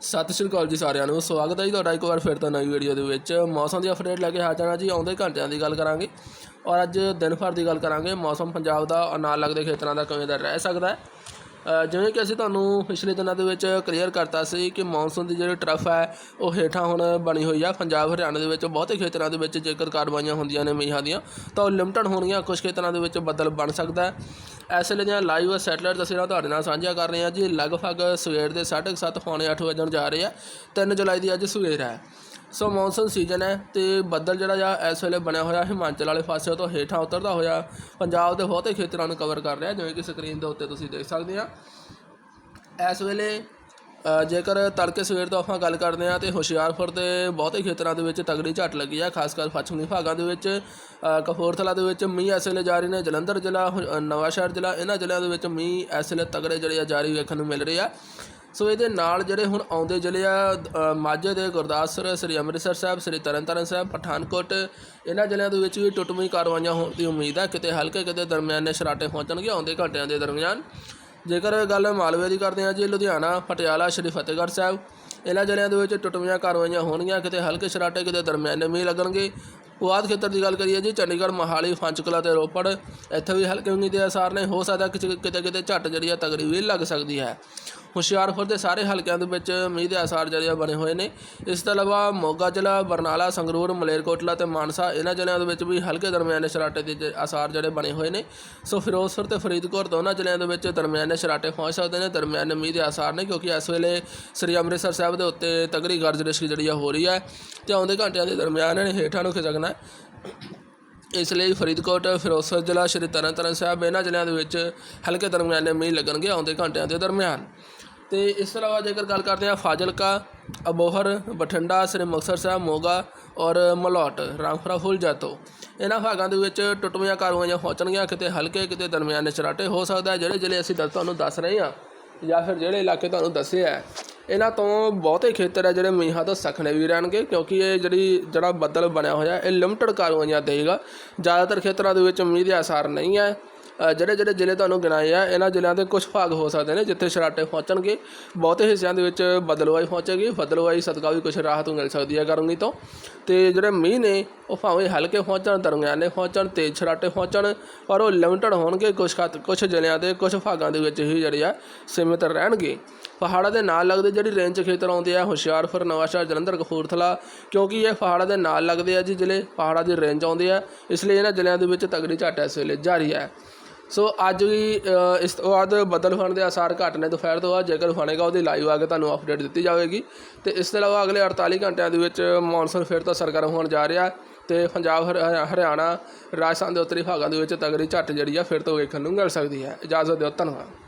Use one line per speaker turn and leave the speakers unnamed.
ਸਤਿ ਸ਼੍ਰੀ ਅਕਾਲ ਜੀ ਸਾਰਿਆਂ ਨੂੰ, ਸਵਾਗਤ ਹੈ ਜੀ ਤੁਹਾਡਾ ਇੱਕ ਵਾਰ ਫਿਰ ਤੋਂ ਨਵੀਂ ਵੀਡੀਓ ਦੇ ਵਿੱਚ। ਮੌਸਮ ਦੀ ਅਪਡੇਟ ਲੈ ਕੇ ਹਾਜ਼ਰ ਹਾਂ ਜੀ, ਆਉਂਦੇ ਘੰਟਿਆਂ ਦੀ ਗੱਲ ਕਰਾਂਗੇ। ਔਰ ਅੱਜ ਦਿਨ ਭਰ ਦੀ ਗੱਲ ਕਰਾਂਗੇ, ਮੌਸਮ ਪੰਜਾਬ ਦਾ ਔਰ ਨਾਲ ਲੱਗਦੇ ਖੇਤਰਾਂ ਦਾ ਕਿਵੇਂ ਦਾ ਰਹਿ ਸਕਦਾ ਹੈ। ਜਿਵੇਂ ਕਿ ਅਸੀਂ ਤੁਹਾਨੂੰ ਪਿਛਲੇ ਦਿਨਾਂ ਦੇ ਵਿੱਚ ਕਲੀਅਰ ਕਰਤਾ ਸੀ ਕਿ ਮੌਨਸੂਨ ਦੀ ਜਿਹੜੀ ਟਰਫ ਹੈ, ਉਹ ਹੇਠਾਂ ਹੁਣ ਬਣੀ ਹੋਈ ਆ। ਪੰਜਾਬ, ਹਰਿਆਣਾ ਦੇ ਵਿੱਚ ਬਹੁਤੇ ਖੇਤਰਾਂ ਦੇ ਵਿੱਚ ਜੇਕਰ ਕਾਰਵਾਈਆਂ ਹੁੰਦੀਆਂ ਨੇ ਮੀਂਹਾਂ ਦੀਆਂ, ਤਾਂ ਉਹ ਲਿਮਟਡ ਹੋਣਗੀਆਂ। ਕੁਝ ਖੇਤਰਾਂ ਦੇ ਵਿੱਚ ਬੱਦਲ ਬਣ ਸਕਦਾ ਹੈ। ਇਸ ਲਈ ਦੀਆਂ ਲਾਈਵ ਸੈਟਲਾਈਟ ਤਸਵੀਰਾਂ ਤੁਹਾਡੇ ਨਾਲ ਸਾਂਝਾ ਕਰ ਰਹੇ ਹਾਂ ਜੀ, ਲਗਭਗ ਸਵੇਰ ਦੇ 7:30 ਪੌਣੇ 8 ਵਜਣ ਜਾ ਰਹੇ ਆ। 3 ਜੁਲਾਈ ਦੀ ਅੱਜ ਸਵੇਰ ਹੈ। ਸੋ ਮੌਨਸੂਨ ਸੀਜ਼ਨ ਹੈ ਤੇ ਬੱਦਲ ਜਿਹੜਾ ਆ ਇਸ ਵੇਲੇ ਬਣਿਆ ਹੋਇਆ ਹਿਮਾਚਲ ਵਾਲੇ ਪਾਸੇ ਤੋਂ ਹੇਠਾਂ ਉਤਰਦਾ ਹੋਇਆ। ਪੰਜਾਬ ਦੇ ਬਹੁਤੇ ਖੇਤਰਾਂ ਨੂੰ ਕਵਰ ਕਰ ਰਿਹਾ ਜਿਵੇਂ ਕਿ ਸਕਰੀਨ ਦੇ ਉੱਤੇ ਤੁਸੀਂ ਦੇਖ ਸਕਦੇ ਆ। ਇਸ ਵੇਲੇ ਜੇਕਰ ਤੜਕੇ ਸਵੇਰ ਤੋਂ ਆਪਾਂ ਗੱਲ ਕਰਦੇ ਹਾਂ ਤੇ ਹੁਸ਼ਿਆਰਪੁਰ ਦੇ ਬਹੁਤੇ ਖੇਤਰਾਂ ਦੇ ਵਿੱਚ ਤਗੜੀ ਝੱਟ ਲੱਗੀ ਆ ਖਾਸ ਕਰ ਪੱਛਮੀ ਭਾਗਾਂ ਦੇ ਵਿੱਚ। ਕਪੂਰਥਲਾ ਦੇ ਵਿੱਚ ਮੀਂਹ ਇਸ ਵੇਲੇ ਜਾਰੀ ਨੇ ਜਲੰਧਰ ਜ਼ਿਲ੍ਹਾ ਹੁ- ਅ, ਨਵਾਂਸ਼ਹਿਰ ਜ਼ਿਲ੍ਹਾ ਇਹਨਾਂ ਜ਼ਿਲ੍ਹਿਆਂ ਦੇ ਵਿੱਚ ਮੀਂਹ ਇਸ ਵੇਲੇ ਤਗੜੇ ਜਿਹੜੇ ਆ ਜਾਰੀ ਵੇਖਣ ਨੂੰ ਮਿਲ ਰਹੇ ਆ। ਸੋ ਇਹਦੇ ਨਾਲ ਜਿਹੜੇ ਹੁਣ ਆਉਂਦੇ ਜ਼ਿਲ੍ਹੇ ਆ ਮਾਝੇ ਦੇ ਗੁਰਦਾਸਪੁਰ, ਸ੍ਰੀ ਅੰਮ੍ਰਿਤਸਰ ਸਾਹਿਬ, ਸ੍ਰੀ ਤਰਨਤਾਰਨ ਸਾਹਿਬ, ਪਠਾਨਕੋਟ, ਇਹਨਾਂ ਜ਼ਿਲ੍ਹਿਆਂ ਦੇ ਵਿੱਚ ਵੀ ਟੁੱਟਵੀਂ ਕਾਰਵਾਈਆਂ ਹੋਣ ਦੀ ਉਮੀਦ ਹੈ ਕਿਤੇ ਹਲਕੇ ਕਿਤੇ ਦਰਮਿਆਨੇ ਸ਼ਰਾਟੇ ਪਹੁੰਚਣਗੇ ਆਉਂਦੇ ਘੰਟਿਆਂ ਦੇ ਦਰਮਿਆਨ। ਜੇਕਰ ਗੱਲ ਮਾਲਵੇ ਦੀ ਕਰਦੇ ਹਾਂ ਜੀ, ਲੁਧਿਆਣਾ, ਪਟਿਆਲਾ, ਸ਼੍ਰੀ ਫਤਿਹਗੜ੍ਹ ਸਾਹਿਬ, ਇਹਨਾਂ ਜ਼ਿਲ੍ਹਿਆਂ ਦੇ ਵਿੱਚ ਟੁੱਟਵੀਆਂ ਕਾਰਵਾਈਆਂ ਹੋਣਗੀਆਂ। ਕਿਤੇ ਹਲਕੇ ਸ਼ਰਾਟੇ ਕਿਤੇ ਦਰਮਿਆਨੇ ਮੀਂਹ ਲੱਗਣਗੇ। ਪੁਆਧ ਖੇਤਰ ਦੀ ਗੱਲ ਕਰੀਏ ਜੀ, ਚੰਡੀਗੜ੍ਹ, ਮੋਹਾਲੀ ਪੰਚਕੁਲਾ ਤੇ ਰੋਪੜ, ਇੱਥੇ ਵੀ ਹਲਕੇ ਮੀਂਹ ਦੇ ਅਸਾਰ ਨੇ। ਹੋ ਸਕਦਾ ਕਿ ਕਿਤੇ ਕਿਤੇ ਝੱਟ ਜਿਹੜੀ ਆ ਤਗੜੀ ਵੀ ਲੱਗ ਸਕਦੀ ਹੈ। ਹੁਸ਼ਿਆਰਪੁਰ ਦੇ ਸਾਰੇ ਹਲਕਿਆਂ ਦੇ ਵਿੱਚ ਮੀਂਹ ਦੇ ਆਸਾਰ ਜਿਹੜੇ ਆ ਬਣੇ ਹੋਏ ਨੇ। ਇਸ ਤੋਂ ਇਲਾਵਾ ਮੋਗਾ ਜ਼ਿਲ੍ਹਾ, ਬਰਨਾਲਾ, ਸੰਗਰੂਰ, ਮਲੇਰਕੋਟਲਾ ਤੇ ਮਾਨਸਾ, ਇਹਨਾਂ ਜ਼ਿਲ੍ਹਿਆਂ ਦੇ ਵਿੱਚ ਵੀ ਹਲਕੇ ਦਰਮਿਆਨੇ ਸ਼ਰਾਟੇ ਦੇ ਜ- ਅਸਾਰ ਜਿਹੜੇ ਬਣੇ ਹੋਏ ਨੇ। ਸੋ ਫਿਰੋਜ਼ਪੁਰ ਤੇ ਫਰੀਦਕੋਟ ਦੋਨਾਂ ਜ਼ਿਲ੍ਹਿਆਂ ਦੇ ਵਿੱਚ ਦਰਮਿਆਨੇ ਸ਼ਰਾਟੇ ਪਹੁੰਚ ਸਕਦੇ ਨੇ। ਦਰਮਿਆਨੇ ਮੀਂਹ ਦੇ ਆਸਾਰ ਨੇ ਕਿਉਂਕਿ ਇਸ ਵੇਲੇ ਸ੍ਰੀ ਅੰਮ੍ਰਿਤਸਰ ਸਾਹਿਬ ਦੇ ਉੱਤੇ ਤਗੜੀ ਗਰਜ ਰਿਸ਼ਕ ਜਿਹੜੀ ਆ ਹੋ ਰਹੀ ਹੈ ਤੇ ਆਉਂਦੇ ਘੰਟਿਆਂ ਦੇ ਦਰਮਿਆਨ ਇਹਨੇ ਹੇਠਾਂ ਨੂੰ ਖਿਸਕਣਾ ਇਸ ਲਈ ਫਰੀਦਕੋਟ, ਫਿਰੋਜ਼ਪੁਰ ਜ਼ਿਲ੍ਹਾ, ਸ਼੍ਰੀ ਤਰਨਤਾਰਨ ਸਾਹਿਬ, ਇਹਨਾਂ ਜ਼ਿਲ੍ਹਿਆਂ ਦੇ ਵਿੱਚ ਹਲਕੇ ਦਰਮਿਆਨੇ ਮੀਂਹ ਲੱਗਣਗੇ ਆਉਂਦੇ ਘੰਟਿਆਂ ਦੇ ਦਰਮਿਆਨ। ਤੇ ਇਸ ਤੋਂ ਇਲਾਵਾ ਜੇਕਰ ਗੱਲ ਕਰਦੇ ਹਾਂ ਫਾਜ਼ਿਲਕਾ ਅਬੋਹਰ ਬਠਿੰਡਾ, ਸ੍ਰੀ ਮੁਕਤਸਰ ਸਾਹਿਬ, ਮੋਗਾ ਔਰ ਮਲੌਟ, ਰਾਮਪੁਰਾ ਫੁੱਲ ਜਾਤੋ। ਇਹਨਾਂ ਭਾਗਾਂ ਦੇ ਵਿੱਚ ਟੁੱਟਵੀਆਂ ਕਾਰਵਾਈਆਂ ਪਹੁੰਚਣਗੀਆਂ, ਕਿਤੇ ਹਲਕੇ, ਕਿਤੇ ਦਰਮਿਆਨੇ ਚਰਾਟੇ ਹੋ ਸਕਦਾ ਹੈ, ਜਿਹੜੇ ਜ਼ਿਲ੍ਹੇ ਅਸੀਂ ਦੱਸ ਤੁਹਾਨੂੰ ਦੱਸ ਰਹੇ ਹਾਂ ਜਾਂ ਫਿਰ ਜਿਹੜੇ ਇਲਾਕੇ ਤੁਹਾਨੂੰ ਦੱਸਿਆ ਹੈ। ਇਹਨਾਂ ਤੋਂ ਬਹੁਤੇ ਖੇਤਰ ਹੈ ਜਿਹੜੇ ਮੀਂਹਾਂ ਤੋਂ ਸਖਣੇ ਵੀ ਰਹਿਣਗੇ, ਕਿਉਂਕਿ ਇਹ ਜਿਹੜੀ, ਜਿਹੜਾ ਬੱਦਲ ਬਣਿਆ ਹੋਇਆ, ਇਹ ਲਿਮਟਡ ਕਾਰਵਾਈਆਂ ਦੇਗਾ ਜ਼ਿਆਦਾਤਰ ਖੇਤਰਾਂ ਦੇ ਵਿੱਚ ਮੀਂਹ ਦੇ ਆਸਾਰ ਨਹੀਂ ਹੈ। ਜਿਹੜੇ ਜਿਹੜੇ ਜ਼ਿਲ੍ਹੇ ਤੁਹਾਨੂੰ ਗਿਣਾਏ ਆ, ਇਹਨਾਂ ਜ਼ਿਲ੍ਹਿਆਂ ਦੇ ਕੁਝ ਭਾਗ ਹੋ ਸਕਦੇ ਨੇ, ਜਿੱਥੇ ਸ਼ਰਾਟੇ ਪਹੁੰਚਣਗੇ। ਬਹੁਤੇ ਹਿੱਸਿਆਂ ਦੇ ਵਿੱਚ ਬਦਲਵਾਈ ਪਹੁੰਚੇਗੀ, ਬਦਲਵਾਈ ਸਦਕਾ ਵੀ ਕੁਝ ਰਾਹਤ ਮਿਲ ਸਕਦੀ ਹੈ ਗਰਮੀ ਤੋਂ। ਤੇ ਜਿਹੜੇ ਮੀਂਹ ਨੇ, ਉਹ ਭਾਵੇਂ ਹਲਕੇ ਪਹੁੰਚਣ, ਦਰਮਿਆਨੇ ਪਹੁੰਚਣ, ਤੇਜ਼ ਸ਼ਰਾਟੇ ਪਹੁੰਚਣ, ਪਰ ਉਹ ਲਿਮਟਡ ਹੋਣਗੇ ਕੁਝ ਖਾਤ ਕੁਝ ਜ਼ਿਲ੍ਹਿਆਂ ਦੇ ਕੁਝ ਭਾਗਾਂ ਦੇ ਵਿੱਚ ਹੀ ਜਿਹੜੇ ਆ, ਸੀਮਿਤ ਰਹਿਣਗੇ। ਪਹਾੜਾਂ ਦੇ ਨਾਲ ਲੱਗਦੇ ਜਿਹੜੀ ਰੇਂਜ ਖੇਤਰ ਆਉਂਦੇ ਆ, ਹੁਸ਼ਿਆਰਪੁਰ, ਨਵਾਂਸ਼ਹਿਰ, ਜਲੰਧਰ, ਕਪੂਰਥਲਾ, ਕਿਉਂਕਿ ਇਹ ਪਹਾੜਾਂ ਦੇ ਨਾਲ ਲੱਗਦੇ ਆ ਜੀ ਜ਼ਿਲ੍ਹੇ, ਪਹਾੜਾਂ ਦੀ ਰੇਂਜ ਆਉਂਦੇ ਆ, ਇਸ ਲਈ ਇਹਨਾਂ ਜ਼ਿਲ੍ਹਿਆਂ ਦੇ ਵਿੱਚ ਤਗੜੀ ਝੱਟ ਇਸ ਵੇਲੇ ਜਾਰੀ ਹੈ। ਸੋ ਅੱਜ ਵੀ ਅ, ਇਸ ਤੋਂ ਬਾਅਦ ਬੱਦਲ ਹੋਣ ਦੇ ਆਸਾਰ ਘੱਟ ਨੇ ਦੁਪਹਿਰ ਤੋਂ ਬਾਅਦ ਜੇਕਰ ਹੋਣੇਗਾ ਉਹਦੀ ਲਾਈਵ ਆ ਕੇ ਤੁਹਾਨੂੰ ਅਪਡੇਟ ਦਿੱਤੀ ਜਾਵੇਗੀ। ਤੇ ਇਸ ਤੋਂ ਇਲਾਵਾ ਅਗਲੇ 48 ਘੰਟਿਆਂ ਦੇ ਵਿੱਚ ਮੌਨਸੂਨ ਫਿਰ ਤੋਂ ਸਰਗਰਮ ਹੋਣ ਜਾ ਰਿਹਾ ਤੇ ਪੰਜਾਬ ਹਰਿ- ਹਰਿਆਣਾ ਰਾਜਸਥਾਨ ਦੇ ਉੱਤਰੀ ਭਾਗਾਂ ਦੇ ਵਿੱਚ ਤਗੜੀ ਝੱਟ ਜਿਹੜੀ ਆ ਫਿਰ ਤੋਂ ਵੇਖਣ ਨੂੰ ਮਿਲ ਸਕਦੀ ਹੈ। ਇਜਾਜ਼ਤ ਦਿਓ ਧੰਨਵਾਦ।